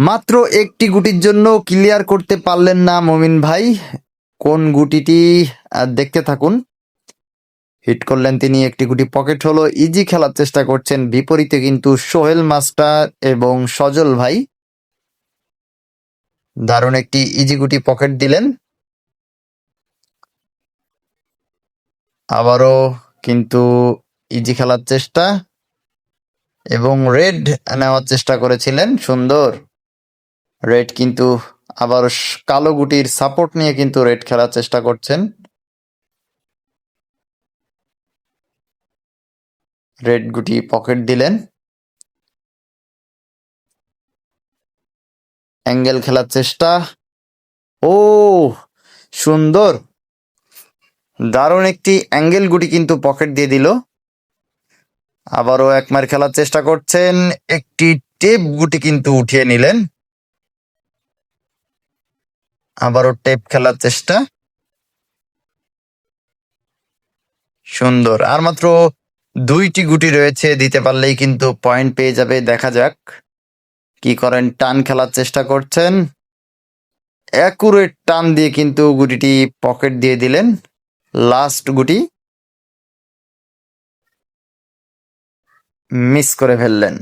মাত্র একটি গুটির জন্য ক্লিয়ার করতে পারলেন না মমিন ভাই। কোন গুটিটি? দেখতে থাকুন। হিট করলেন তিনি, একটি গুটি পকেট হলো। ইজি খেলার চেষ্টা করছেন। বিপরীতে কিন্তু সোহেল মাস্টার এবং সজল ভাই। দারুণ একটি ইজি গুটি পকেট দিলেন। আবারও কিন্তু ইজি খেলার চেষ্টা এবং রেড নেওয়ার চেষ্টা করেছিলেন। সুন্দর। রেড কিন্তু আবার কালো গুটির সাপোর্ট নিয়ে কিন্তু রেড খেলার চেষ্টা করছেন। রেড গুটি পকেট দিলেন। অ্যাঙ্গেল খেলার চেষ্টা। ও, সুন্দর। দারুণ একটি অ্যাঙ্গেল গুটি কিন্তু পকেট দিয়ে দিল। আবারও এক মার খেলার চেষ্টা করছেন। একটি টেপ গুটি কিন্তু উঠিয়ে নিলেন। আবারও টেপ খেলার চেষ্টা। সুন্দর। আর মাত্র দুইটি গুটি রয়েছে, দিতে পারলেই কিন্তু পয়েন্ট পেয়ে যাবে। দেখা যাক কি করেন। টান খেলার চেষ্টা করছেন। অ্যাকুরেট টান দিয়ে কিন্তু গুটিটি পকেট দিয়ে দিলেন। লাস্ট গুটি মিস করে ফেললেন।